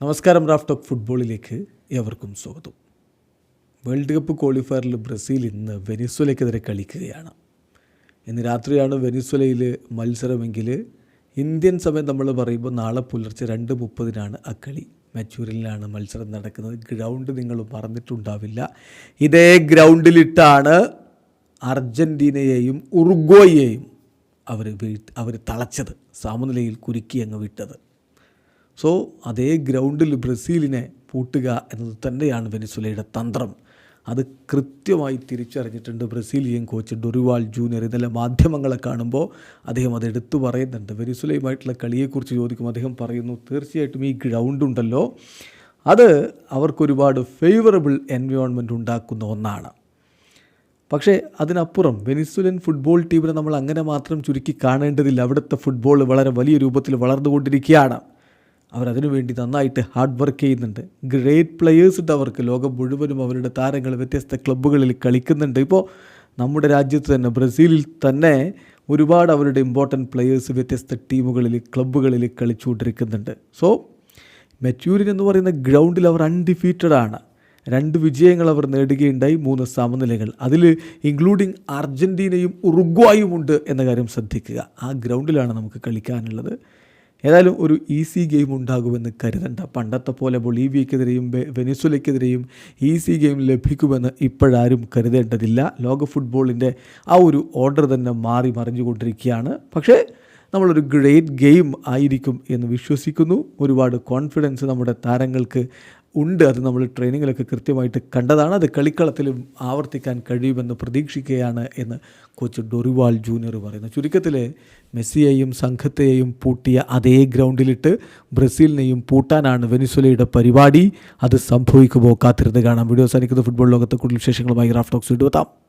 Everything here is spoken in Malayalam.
നമസ്കാരം റാഫ് ടോക്ക് ഫുട്ബോളിലേക്ക് ഏവർക്കും സ്വാഗതം. വേൾഡ് കപ്പ് ക്വാളിഫയറിൽ ബ്രസീൽ ഇന്ന് വെനിസ്വലയ്ക്കെതിരെ കളിക്കുകയാണ്. ഇന്ന് രാത്രിയാണ് വെനിസ്വലയിൽ മത്സരമെങ്കിൽ ഇന്ത്യൻ സമയം നമ്മൾ പറയുമ്പോൾ നാളെ പുലർച്ചെ രണ്ട് മുപ്പതിനാണ് ആ കളി. മച്ചൂരിലാണ് മത്സരം നടക്കുന്നത്. ഗ്രൗണ്ട് നിങ്ങൾ മറന്നിട്ടുണ്ടാവില്ല. ഇതേ ഗ്രൗണ്ടിലിട്ടാണ് അർജന്റീനയെയും ഉറുഗ്വയെയും അവർ വീ അവർ തളച്ചത്. സമനിലയിൽ കുരുക്കി അങ്ങ് വിട്ടത്. സോ അതേ ഗ്രൗണ്ടിൽ ബ്രസീലിനെ പൂട്ടുക എന്നത് തന്നെയാണ് വെനിസുലയുടെ തന്ത്രം. അത് കൃത്യമായി തിരിച്ചറിഞ്ഞിട്ടുണ്ട് ബ്രസീലിയൻ കോച്ച് ഡൊറിവാൾ ജൂനിയർ. ഇന്നലെ മാധ്യമങ്ങളെ കാണുമ്പോൾ അദ്ദേഹം അത് എടുത്തു പറയുന്നുണ്ട്. വെനിസുലയുമായിട്ടുള്ള കളിയെക്കുറിച്ച് ചോദിക്കുമ്പോൾ അദ്ദേഹം പറയുന്നു തീർച്ചയായിട്ടും ഈ ഗ്രൗണ്ട് ഉണ്ടല്ലോ. അത് അവർക്കൊരുപാട് ഫേവറബിൾ എൻവയോൺമെന്റ് ഉണ്ടാക്കുന്ന ഒന്നാണ്. പക്ഷേ അതിനപ്പുറം വെനിസുലൻ ഫുട്ബോൾ ടീമിനെ നമ്മൾ അങ്ങനെ മാത്രം ചുരുക്കി കാണേണ്ടതില്ല. അവിടുത്തെ ഫുട്ബോൾ വളരെ വലിയ രൂപത്തിൽ വളർന്നുകൊണ്ടിരിക്കുകയാണ്. അവരതിനു വേണ്ടി നന്നായിട്ട് ഹാർഡ് വർക്ക് ചെയ്യുന്നുണ്ട്. ഗ്രേറ്റ് പ്ലെയേഴ്സ് ഉണ്ട് അവർക്ക്. ലോകം മുഴുവനും അവരുടെ താരങ്ങൾ വ്യത്യസ്ത ക്ലബ്ബുകളിൽ കളിക്കുന്നുണ്ട്. ഇപ്പോൾ നമ്മുടെ രാജ്യത്ത് തന്നെ ബ്രസീലിൽ തന്നെ ഒരുപാട് അവരുടെ ഇമ്പോർട്ടന്റ് പ്ലെയേഴ്സ് വ്യത്യസ്ത ടീമുകളിൽ ക്ലബ്ബുകളിൽ കളിച്ചുകൊണ്ടിരിക്കുന്നുണ്ട്. സോ മെച്ചൂരിൻ എന്ന് പറയുന്ന ഗ്രൗണ്ടിൽ അവർ അൺഡിഫീറ്റഡ് ആണ്. രണ്ട് വിജയങ്ങൾ അവർ നേടുകയുണ്ടായി മൂന്ന് സമനിലകൾ. അതിൽ ഇൻക്ലൂഡിങ് അർജന്റീനയും ഉറുഗ്വായും ഉണ്ട് എന്ന കാര്യം ശ്രദ്ധിക്കുക. ആ ഗ്രൗണ്ടിലാണ് നമുക്ക് കളിക്കാനുള്ളത്. ഏതായാലും ഒരു ഈസി ഗെയിം ഉണ്ടാകുമെന്ന് കരുതണ്ട. പണ്ടത്തെ പോലെ ബൊളീവിയക്കെതിരെയും വെനിസുലയ്ക്കെതിരെയും ഈസി ഗെയിം ലഭിക്കുമെന്ന് ഇപ്പോഴാരും കരുതേണ്ടതില്ല. ലോക ഫുട്ബോളിന്റെ ആ ഒരു ഓർഡർ തന്നെ മാറി മറിഞ്ഞുകൊണ്ടിരിക്കുകയാണ്. പക്ഷേ നമ്മളൊരു ഗ്രേറ്റ് ഗെയിം ആയിരിക്കും എന്ന് വിശ്വസിക്കുന്നു. ഒരുപാട് കോൺഫിഡൻസ് നമ്മുടെ താരങ്ങൾക്ക് ഉണ്ട്. അത് നമ്മൾ ട്രെയിനിങ്ങിലൊക്കെ കൃത്യമായിട്ട് കണ്ടതാണ്. അത് കളിക്കളത്തിലും ആവർത്തിക്കാൻ കഴിയുമെന്ന് പ്രതീക്ഷിക്കുകയാണ് എന്ന് കോച്ച് ഡൊറിവാൾ ജൂനിയർ പറയുന്നു. ചുരുക്കത്തിൽ മെസ്സിയെയും സംഘത്തെയും പൂട്ടിയ അതേ ഗ്രൗണ്ടിലിട്ട് ബ്രസീലിനെയും പൂട്ടാനാണ് വെനിസുലയുടെ പരിപാടി. അത് സംഭവിക്കുമോ? കാത്തിരുന്ന് കാണാം. വീഡിയോ സാധിക്കുന്ന ഫുട്ബോൾ ലോകത്തെ കൂടുതൽ വിശേഷങ്ങളുമായി റാഫ്റ്റോക്സ് വിടുവെത്താം